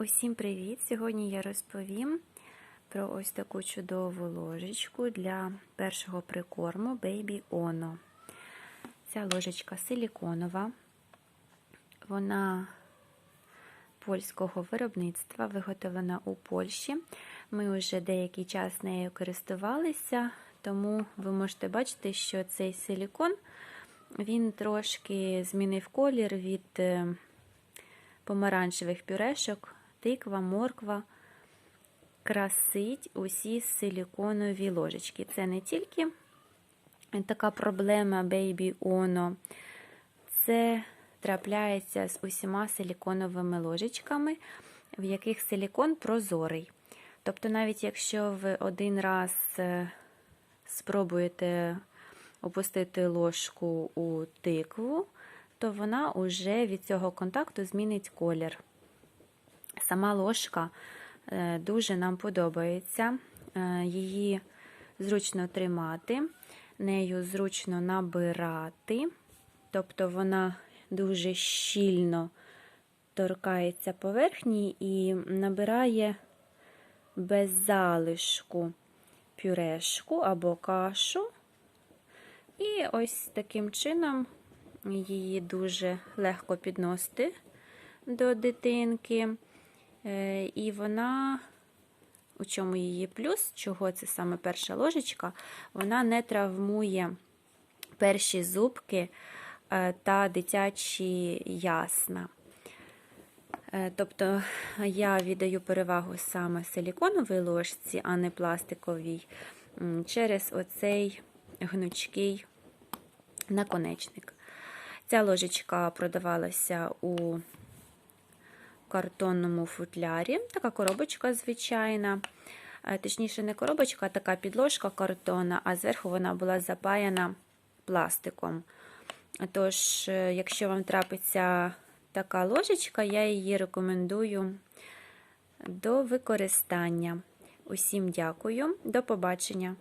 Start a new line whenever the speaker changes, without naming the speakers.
Усім привіт! Сьогодні я розповім про ось таку чудову ложечку для першого прикорму Baby Ono. Ця ложечка силіконова, вона польського виробництва, виготовлена у Польщі. Ми вже деякий час нею користувалися, тому ви можете бачити, що цей силікон він трошки змінив колір від е, помаранчевих пюрешок, тиква, морква. Красить усі силіконові ложечки. Це не тільки така проблема Baby Ono, це трапляється з усіма силіконовими ложечками, в яких силікон прозорий. Тобто, навіть якщо ви один раз е, спробуєте опустити ложку у тикву, то вона уже від цього контакту змінить колір. Сама ложка е, дуже нам подобається, е, її зручно тримати, нею зручно набирати, тобто вона дуже щільно торкається поверхні і набирає без залишку пюрешку або кашу. І ось таким чином її дуже легко підносити до дитинки. І вона, у чому її плюс, чого це саме перша ложечка, вона не травмує перші зубки та дитячі ясна. Тобто я віддаю перевагу саме силіконовій ложці, а не пластиковій, через оцей гнучкий наконечник. Ця ложечка продавалася у картонному футлярі. Така коробочка звичайна. Точніше, не коробочка, а така підложка картона, а зверху вона була запаяна пластиком. Тож, якщо вам трапиться така ложечка, я її рекомендую до використання. Усім дякую, до побачення!